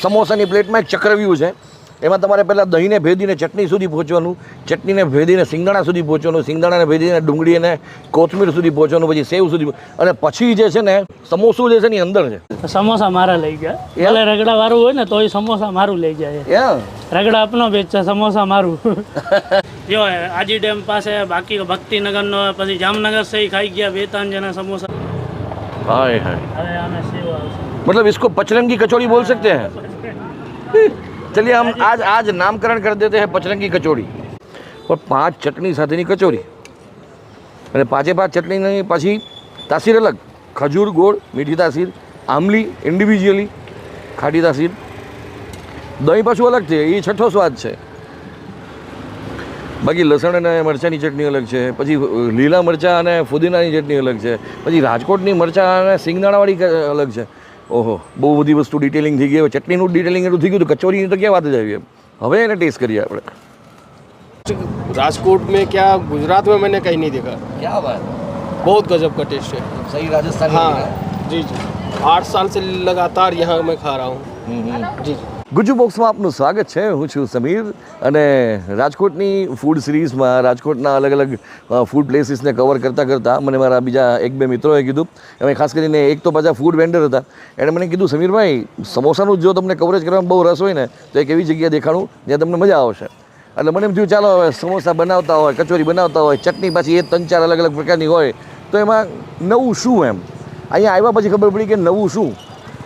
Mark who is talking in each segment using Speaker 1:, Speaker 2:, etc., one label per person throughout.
Speaker 1: સમોસાની પ્લેટમાં એક ચક્રવ્યૂહ છે એમાં તમારે પહેલાં દહીંને ભેદીને ચટણી સુધી પહોંચવાનું ચટણીને ભેદીને સિંગદાણા સુધી પહોંચવાનું સિંગદાણાને ભેદીને ડુંગળી અને કોથમીર સુધી પહોંચવાનું પછી સેવ સુધી અને પછી જે છે ને સમોસું જે છે ને એ અંદર છે
Speaker 2: સમોસા મારા લઈ ગયા ભલે રગડા વાળું હોય ને તોય સમોસા મારું લઈ જાય
Speaker 1: યા
Speaker 2: રગડા આપનો વેચ છે સમોસા મારું જો આજી ડેમ પાસે બાકી ભક્તિનગરનો પછી જામનગર से ही ખાઈ ગયા બે ત્રણ જણા સમોસા
Speaker 1: હાય હાય
Speaker 2: હવે આમે સેવ આવશે
Speaker 1: मतलब इसको पचरंगी कचौड़ी बोल सकते हैं ચલીએ આમ આજ આજ નામકરણ કરી દેતો હૈ પચરંગી કચોરી પણ પાંચ ચટણી સાથેની કચોરી અને પાંચે પાંચ ચટણીની પછી તાસીર અલગ ખજૂર ગોળ મીઠી તાસીર આમલી ઇન્ડિવિજ્યુઅલી ખાટી તાસીર દહીં પાછું અલગ છે એ છઠ્ઠો સ્વાદ છે। બાકી લસણ અને મરચાંની ચટણી અલગ છે, પછી લીલા મરચાં અને ફુદીનાની ચટણી અલગ છે, પછી રાજકોટની મરચાં અને સિંગદાણાવાળી અલગ છે। ઓહો બહુ બધી વસ્તુ ડિટેલિંગ થઈ ગઈ હવે ચટણીનું ડિટેલિંગ એટલું થઈ ગયું તો કચોરીની તો ક્યાં વાત જ આવી એમ હવે એને ટેસ્ટ કરીએ આપણે
Speaker 3: राजकोट में क्या गुजरात में मैंने कहीं नहीं देखा
Speaker 1: ક્યાં વાત
Speaker 3: बहुत गजब का टेस्ट है
Speaker 1: સહી રાજસ્થાન
Speaker 3: हाँ जी जी आठ साल से लगातार यहाँ मैं खा रहा हूँ जी
Speaker 1: ગુજુ બોક્સમાં આપનું સ્વાગત છે. હું છું સમીર અને રાજકોટની ફૂડ સિરીઝમાં રાજકોટના અલગ અલગ ફૂડ પ્લેસીસને કવર કરતાં કરતાં મને મારા બીજા એક બે મિત્રોએ કીધું. એમાં ખાસ કરીને એક તો પાછા ફૂડ વેન્ડર હતા. એણે મને કીધું, સમીરભાઈ, સમોસાનું જો તમને કવરેજ કરવામાં બહુ રસ હોય ને, તો એક એવી જગ્યાએ દેખાડું જ્યાં તમને મજા આવશે. એટલે મને એમ થયું, ચાલો હવે સમોસા બનાવતા હોય, કચોરી બનાવતા હોય, ચટણી પાછી એ ત્રણ ચાર અલગ અલગ પ્રકારની હોય, તો એમાં નવું શું એમ? અહીંયા આવ્યા પછી ખબર પડી કે નવું શું?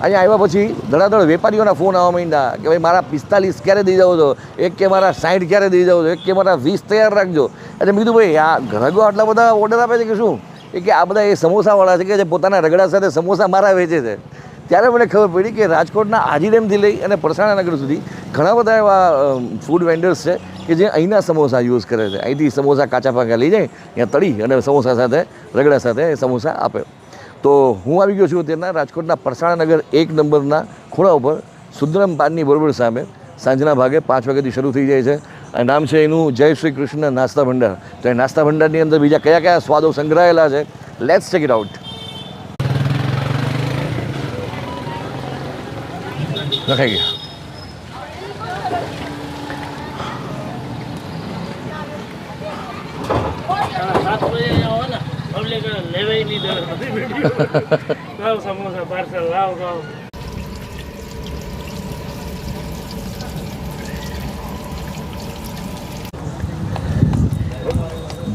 Speaker 1: અહીંયા આવ્યા પછી ધડાધડ વેપારીઓના ફોન આવવા માંડ્યા કે ભાઈ, મારા પિસ્તાલીસ ક્યારે દઈ જાઓ છો? એક કે મારા સાઠ ક્યારે દઈ જાઓ છો? એક કે મારા વીસ તૈયાર રાખજો. એટલે મેં કીધું, ભાઈ, આ ઘરગો આટલા બધા ઓર્ડર આપે છે કે શું? એ કે, આ બધા એ સમોસાવાળા છે કે જે પોતાના રગડા સાથે સમોસા મારા વેચે છે. ત્યારે મને ખબર પડી કે રાજકોટના આજીડેમથી લઈ અને નગર સુધી ઘણા બધા એવા ફૂડ વેન્ડર્સ છે કે જે અહીંના સમોસા યુઝ કરે છે. અહીંથી સમોસા કાચા પાકા લઈ જાય, ત્યાં તળી અને સમોસા સાથે, રગડા સાથે સમોસા આપે. તો હું આવી ગયો છું તેના રાજકોટના પરસાણાનગર એક નંબરના ખૂણા ઉપર સુંદરમ પાનની બરોબર સામે. સાંજના ભાગે પાંચ વાગ્યાથી શરૂ થઈ જાય છે. અને નામ છે એનું જય શ્રી કૃષ્ણ નાસ્તા ભંડાર. તો એ નાસ્તા ભંડારની અંદર બીજા કયા કયા સ્વાદો સંગ્રહાયેલા છે? લેટ્સ ચેક ઇટ આઉટ રખાઈ ગયા.
Speaker 2: લાવ સમોસા પાર્સલ લાવ લાવ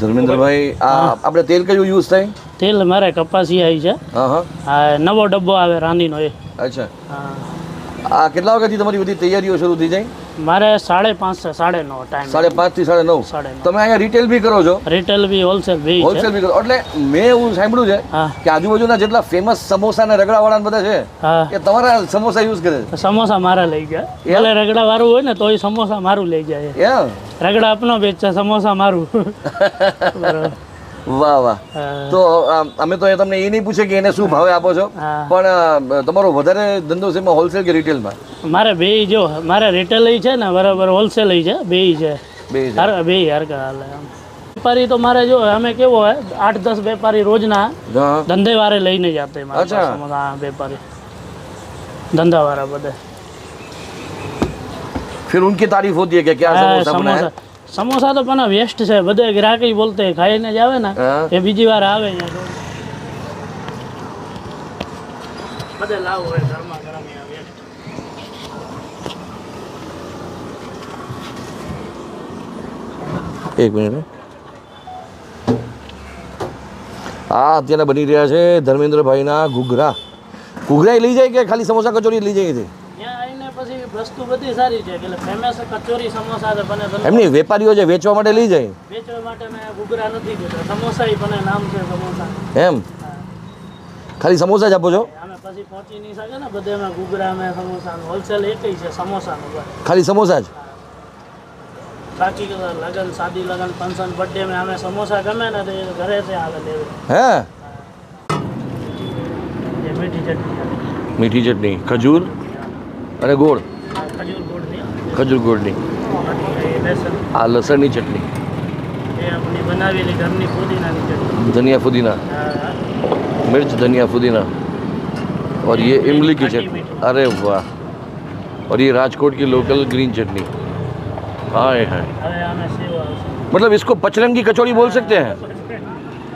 Speaker 1: ધર્મેન્દ્રભાઈ આ આપણે તેલ કયું યુઝ થાય?
Speaker 2: તેલ મારે કપાસી આવી છે.
Speaker 1: હા હા.
Speaker 2: આ નવો ડબ્બો આવે રાંધીનો એ.
Speaker 1: અચ્છા.
Speaker 2: હા.
Speaker 1: આ કેટલા વાગ્યાથી તમારી બધી તૈયારીઓ શરૂ થઈ જાય?
Speaker 2: મારે સાડે પાંચ છે સાડે નવ ટાઈમ
Speaker 1: સાડે પાંચથી સાડે નવ.
Speaker 2: સાડે
Speaker 1: તમે અહીંયા રિટેલ બી કરો છો?
Speaker 2: રિટેલ બી હોલસેલ બી
Speaker 1: હોલસેલ બી કરો. એટલે મેં એવું સાંભળ્યું છે કે આજુબાજુના જેટલા ફેમસ સમોસા ને રગડા વાળા બધા છે એ તમારા સમોસા યુઝ કરે
Speaker 2: સમોસા મારા લઈ ગયા. એટલે રગડા વાળું હોય ને તો એ સમોસા મારું લઈ જાય. રગડા આપનો વેચ છે સમોસા મારું. બરાબર
Speaker 1: વાહ વાહ
Speaker 2: હા.
Speaker 1: તો આમ, અમે તો એ તમને એ નહીં પૂછે કે એને શું ભાવે આપો છો
Speaker 2: હા.
Speaker 1: પણ અ, તમારો વધારે ધંધો છે એમાં હોલસેલ કે રિટેલમાં
Speaker 2: મારે બે જો મારે રિટેલ છે ને બરાબર હોલસેલ છે બે છે
Speaker 1: બે છે.
Speaker 2: હર બે હરકા હાલે આમ વેપારી તો મારે જો અમે કેવો હોય આઠ દસ વેપારી રોજના
Speaker 1: હા
Speaker 2: ધંધે વારે લઈને જાતે મારા
Speaker 1: અચ્છા.
Speaker 2: પાસે બધા આ વેપારી ધંધા વાળા બધે
Speaker 1: फिर उनकी तारीफ होती है कि क्या
Speaker 2: હા,
Speaker 1: समोसा बना है
Speaker 2: સમોસા તો પણ વેસ્ટ છે. બધે ગ્રાહકી બોલતે ખાઈને જ આવે ને. એ બીજી વાર આવે બધે લાવ હોય ઘરમાં ગરમ
Speaker 1: એક મિનિટ હા. અત્યારે બની રહ્યા છે ધર્મેન્દ્રભાઈના ઘૂઘરા. ઘૂઘરા લઈ જાય કે ખાલી સમોસા કચોરી લઈ જાય છે?
Speaker 2: વસ્તુ બધી સારી છે. એટલે ફેમસ કચોરી સમોસા છે બને
Speaker 1: એમની વેપારીઓ જે વેચવા માટે લઈ જાય.
Speaker 2: વેચવા માટે મેં ઘૂઘરા નથી દેતા સમોસા બને નામ છે સમોસા.
Speaker 1: એમ? ખાલી સમોસા જ આપો છો?
Speaker 2: અમે પછી પહોંચી નહીં શકે ને બધે અમે ઘૂઘરા અમે સમોસાનું હોલસેલ એકઈ છે સમોસાનું
Speaker 1: ખાલી સમોસા જ?
Speaker 2: બાકી લગન શાદી લગન ફંક્શન બર્થડે में અમે સમોસા ગમે ને તો ઘરે છે આવે લેવે
Speaker 1: હે?
Speaker 2: મીઠી ચટણી.
Speaker 1: મીઠી ચટણી ખજૂર અને ગોળ.
Speaker 2: આ ખજૂર ગોળની
Speaker 1: ખજૂર ગોળની
Speaker 2: એ બેસન
Speaker 1: આ લસણની ચટણી
Speaker 2: એ આપણી બનાવેલી ઘરની પુદીનાની ચટણી
Speaker 1: ધનિયા ફુદીના
Speaker 2: હા,
Speaker 1: मिर्च धनिया पुदीना और ये इमली की चटनी अरे वाह और ये राजकोट की लोकल ग्रीन चटनी हाय हाय
Speaker 2: હવે આમે સેવ આવશે
Speaker 1: मतलब इसको पचरंगी कचौड़ी बोल सकते हैं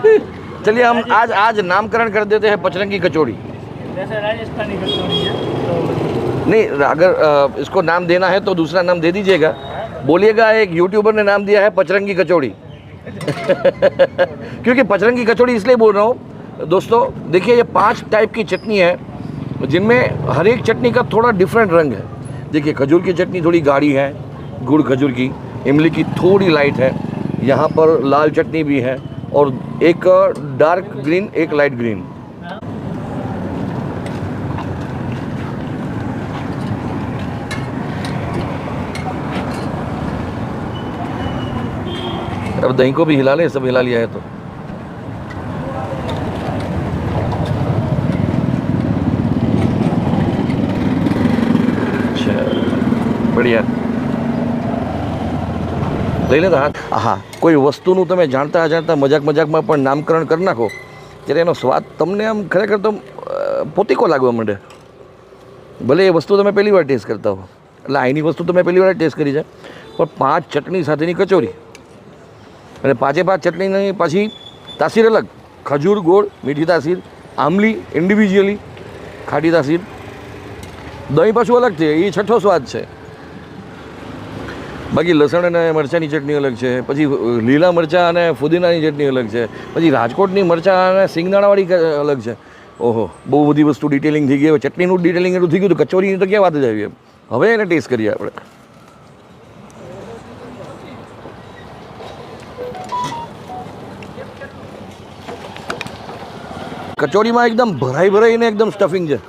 Speaker 1: चलिए हम आज आज नामकरण कर देते हैं पचरंगी कचौड़ी
Speaker 2: जैसे राजस्थानी कचौड़ी है तो
Speaker 1: नहीं, अगर इसको नाम देना है तो दूसरा नाम दे दीजिएगा। बोलिएगा, एक यूट्यूबर ने नाम दिया है पचरंगी कचौड़ी। क्योंकि पचरंगी कचौड़ी इसलिए बोल रहा हूँ, दोस्तों, देखिए, ये पाँच टाइप की चटनी है, जिनमें हर एक चटनी का थोड़ा डिफरेंट रंग है। देखिए, खजूर की चटनी थोड़ी गाढ़ी है, गुड़ खजूर की, इमली की थोड़ी लाइट है, यहाँ पर लाल चटनी भी है, और एक डार्क ग्रीन एक लाइट ग्रीन अब दही को भी हिला ले सब हिला लिया है तो अच्छा बढ़िया લઈ લેતા હાથ હા કોઈ વસ્તુનું તમે જાણતા અજાણતા મજાક મજાકમાં પણ નામકરણ કરી નાખો ત્યારે એનો સ્વાદ તમને આમ ખરેખર તો અ, પોતીકો લાગવા માંડે ભલે એ વસ્તુ તમે પહેલી વાર ટેસ્ટ કરતા હો એટલે અહીંની વસ્તુ તમે પહેલી વાર ટેસ્ટ કરી છે પણ પાંચ ચટણી સાથેની કચોરી અને પાંચે પાંચ ચટણીની પછી તાસીર અલગ. ખજૂર, ગોળ, મીઠી તાસીર, આંબલી ઇન્ડિવિજ્યુઅલી ખાટી તાસીર. દહીં પાછું અલગ છે એ છઠ્ઠો સ્વાદ છે. બાકી લસણ અને મરચાંની ચટણી અલગ છે, પછી લીલા મરચાં અને ફુદીનાની ચટણી અલગ છે, પછી રાજકોટની મરચાં અને સિંગદાણાવાળી અલગ છે. ઓહો, બહુ બધી વસ્તુ ડિટેલિંગ થઈ ગઈ ચટણીનું ડિટેલિંગ એટલું થઈ ગયું તો કચોરીની તો ક્યાં વાત જ આવી હવે એને ટેસ્ટ કરીએ આપણે. કચોરીમાં એકદમ ભરાઈ ભરાઈને એકદમ સ્ટફિંગ છે.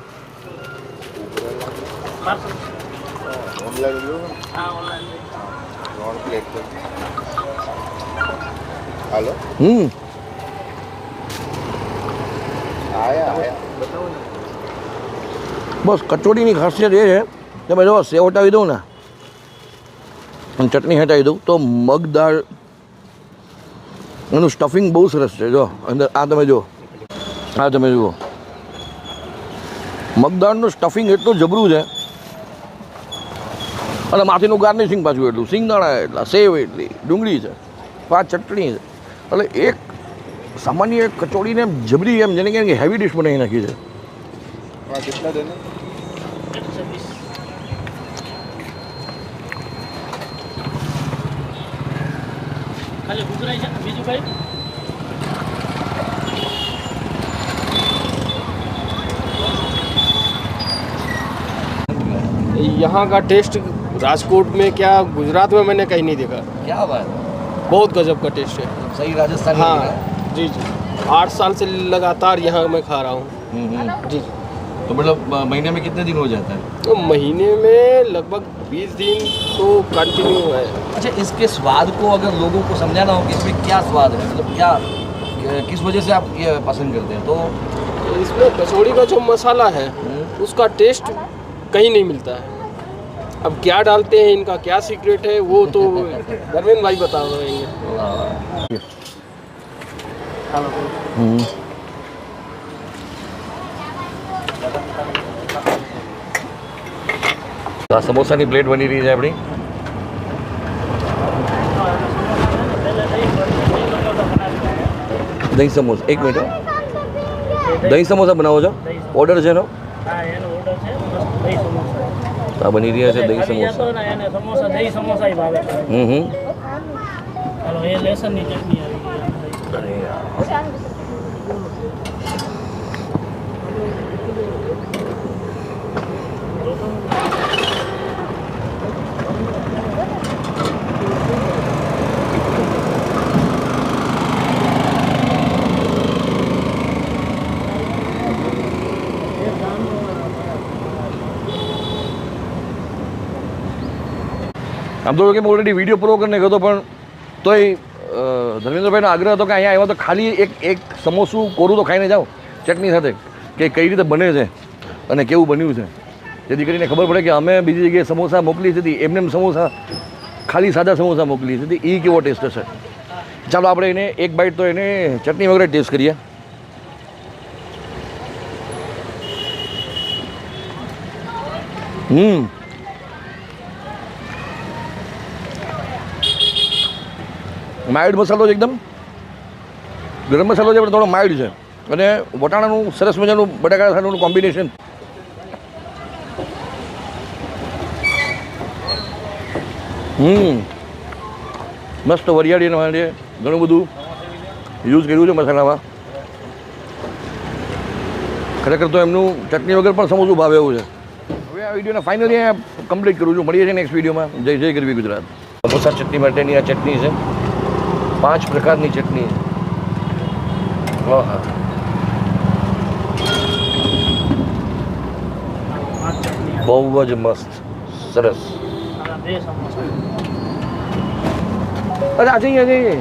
Speaker 1: હમ. બસ કચોરીની ખાસિયત એ છે કે ભાઈ જો સેવ હટાવી દઉં ને, અને ચટણી હટાવી દઉં, તો મગદાળ, એનું સ્ટફિંગ બહુ સરસ છે, જો, અંદર આ તમે જો હા તમે જુઓ. મગદાળનું સ્ટફિંગ એટલું જબરું છે. અને માથીનું ગાર્નિશિંગ પાછું એટલું. સિંગદાણા એટલા સેવ એટલી ડુંગળી છે. પાંચ ચટણી છે. એટલે એક સામાન્ય એક કચોડીને એમ જબરી એમ જેને કે હેવી ડિશ બનાવી નાખી છે.
Speaker 2: છે બીજું કઈ?
Speaker 3: यहाँ का टेस्ट राजकोट में क्या गुजरात में मैंने कहीं नहीं देखा।
Speaker 1: क्या बात
Speaker 3: बहुत गजब का टेस्ट है।
Speaker 1: सही राजस्थान
Speaker 3: हाँ जी जी। आठ साल से लगातार यहाँ मैं खा रहा हूँ। जी
Speaker 1: तो मतलब महीने में कितने दिन हो जाता है?
Speaker 3: तो महीने में लगभग 20 दिन तो कंटिन्यू है।
Speaker 1: अच्छा इसके स्वाद को अगर लोगों को समझाना हो कि इसमें क्या स्वाद है मतलब क्या किस वजह से आप ये पसंद करते हैं? तो
Speaker 3: इसमें कचौड़ी का जो मसाला है उसका टेस्ट कहीं नहीं मिलता है। अब क्या डालते हैं इनका क्या सीक्रेट है वो तो धर्मेंद्र भाई बता रहेंगे
Speaker 1: हम्म. તો આ સમોસાની પ્લેટ બની રહી છે આપણી દહીં સમોસા એક મિનિટ હો. દહીં સમોસા બનાવો છો ઓર્ડર છે એનો
Speaker 2: હા એનો ઓર્ડર છે મસ્ત દહીં સમોસા
Speaker 1: તો આ બની રહ્યા છે દહીં સમોસા.
Speaker 2: સમોસા દહીં સમોસા ય ભાવે.
Speaker 1: હમ હમ.
Speaker 2: એ લસણની ચટણી
Speaker 1: આમ તો કેમ ઓલરેડી વીડિયો પૂરો કરીને ગયો પણ તોય ધર્મેન્દ્રભાઈનો આગ્રહ હતો કે અહીંયા આવ્યો તો ખાલી એક એક સમોસું કોરું તો ખાઈને જાઓ, ચટણી સાથે, કે કઈ રીતે બને છે અને કેવું બન્યું છે. જેથી કરીને ખબર પડે કે અમે બીજી જગ્યાએ સમોસા મોકલી હતી એમને એમ સમોસા, ખાલી સાદા સમોસા મોકલી હતી એ કેવો ટેસ્ટ હશે? ચાલો આપણે એને એક બાઈટ તો એને ચટણી વગેરે ટેસ્ટ કરીએ. હમ. માઇલ્ડ મસાલો છે એકદમ. ગરમ મસાલો છે, પણ થોડો માઇલ્ડ છે. અને વટાણાનું સરસ મજાનું બટાકા સાથેનું કોમ્બિનેશન. હમ. મસ્ત વરિયાળીને માટે ઘણું બધું યુઝ કર્યું છે મસાલામાં. ખરેખર તો એમનું ચટણી વગર પણ સમોસું ભાવે એવું છે. હવે આ વિડીયોને ફાઇનલી કમ્પ્લીટ કરું છું. મળીએ છીએ નેક્સ્ટ વિડીયોમાં. જય જય ગરવી ગુજરાત. સમોસા ચટણી માટેની આ ચટણી છે. પાંચ પ્રકારની ચટણી. હા બહુ જ મસ્ત. સરસ. અરે આજે અહીંયા જઈએ